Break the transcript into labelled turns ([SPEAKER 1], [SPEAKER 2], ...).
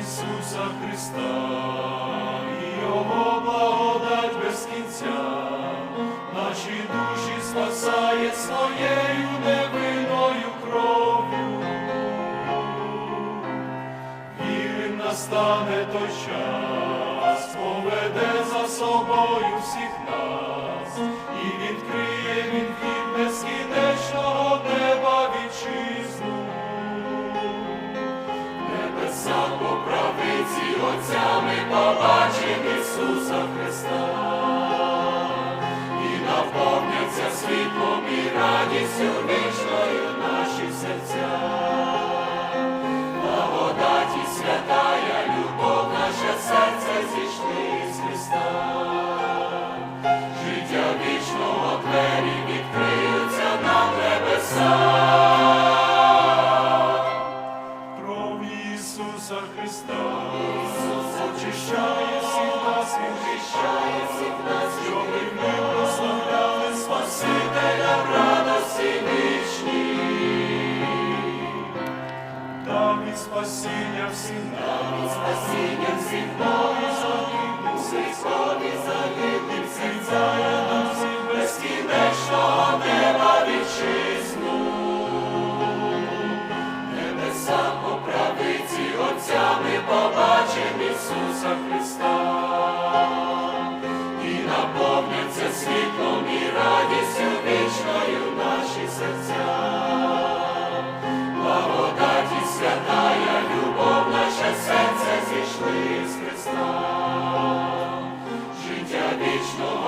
[SPEAKER 1] Ісуса Христа, Його благодать без кінця, наші душі спасає своєю невинною кров'ю. Вірим настане той час собою всіх нас. І відкриє він вхід безкінечного неба вітчизну. Небеса по правиці отцями побачим Ісуса Христа. І наповняться світлом і радістю Ісуса Христа. Очищає всіх нас, Він очищає всіх нас, щоб ми прославляли Спасителя в радості вічній. Дав від спасіння всім нам, від спасіння всіх побачим Ісуса Христа і наповняться світлом і радістю вічною наші серця, благодаті святая, любов, наше серце зійшли з Христа, життя вічного.